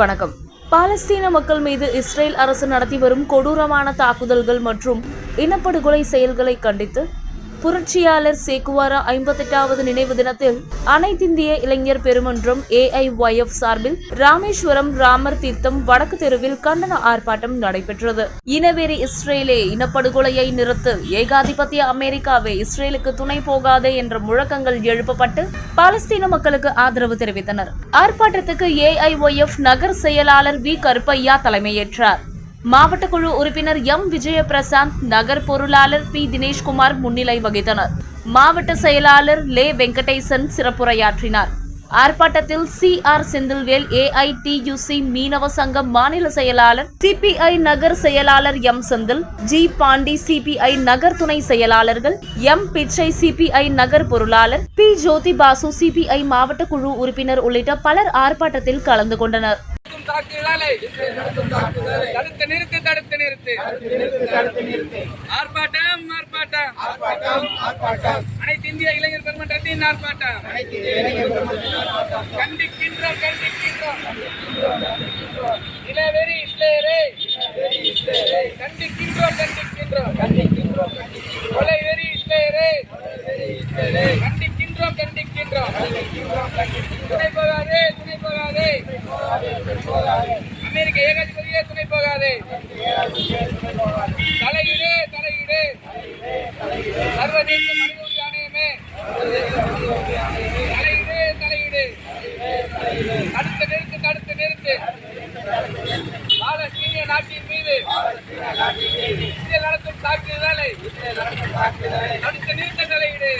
வணக்கம். பாலஸ்தீன மக்கள் மீது இஸ்ரேல் அரசு நடத்தி வரும் கொடூரமான தாக்குதல்கள் மற்றும் இனப்படுகொலை செயல்களை கண்டித்து புரட்சியாளர் சேக்குவாரா ஐம்பத்தெட்டாவது நினைவு தினத்தில் அனைத்திந்திய இளைஞர் பெருமன்றம் ஏஐஒய்எஃப் சார்பில் ராமேஸ்வரம் ராமர் தீர்த்தம் வடக்கு தெருவில் கண்டன ஆர்ப்பாட்டம் நடைபெற்றது. இனவெறி இஸ்ரேலே இனப்படுகொலையை நிறுத்து ஏகாதிபத்திய அமெரிக்காவே இஸ்ரேலுக்கு துணை போகாதே என்ற முழக்கங்கள் எழுப்பப்பட்டு பாலஸ்தீன மக்களுக்கு ஆதரவு தெரிவித்தனர். ஆர்ப்பாட்டத்துக்கு ஏஐஒய்எஃப் நகர் செயலாளர் வி கருப்பையா தலைமையேற்றார். மாவட்ட குழு உறுப்பினர் எம். விஜயபிரசாந்த் நகர் பொருளாளர் பி. தினேஷ்குமார் முன்னிலை வகித்தனர். மாவட்ட செயலாளர் லே. வெங்கடேசன் சிறப்புரையாற்றினார். ஆர்ப்பாட்டத்தில் சி. ஆர். செந்தில்வேல் ஏஐடியுசி மீனவ சங்க மாநில செயலாளர் சிபிஐ நகர் செயலாளர் M. Senthil G. Pandi CPI நகர் துணை செயலாளர்கள் எம். பிச்சை சிபிஐ நகர் பொருளாளர் பி. ஜோதி பாசு சிபிஐ மாவட்ட குழு உறுப்பினர் உள்ளிட்ட பலர் ஆர்ப்பாட்டத்தில் கலந்து கொண்டனர். தாக்குதலை தடுத்து நிறுத்து தடுத்து நிறுத்து. ஆர்ப்பாட்டம் ஆர்ப்பாட்டம். அனைத்து இந்திய இளைஞர் பெருமன்றத்தின் ஆர்ப்பாட்டம். கண்டிக்கின்றோம் கண்டிக்கின்றோம். இளவெறி இஸ்லேரே கண்டிக்கின்றோம் கண்டிக்கின்றோம். கொலை வெறி இஸ்லேரே கண்டிக்கின்றோம் கண்டிக்கின்றோம். துணை போகாதே துணை போகாதே. அமெரிக்க ஏகாதிபதியே துணை போகாதே. தலையீடு தலையீடு சர்வதேச மனித ஆணையமே. தலையீடு தலையீடு தடுத்து நிறுத்து தடுத்து நிறுத்து. பாலஸ்தீனிய நாட்டின் மீது இஸ்ரேல் நடத்தும் தாக்குதலை தடுத்து நிறுத்த தலையீடு.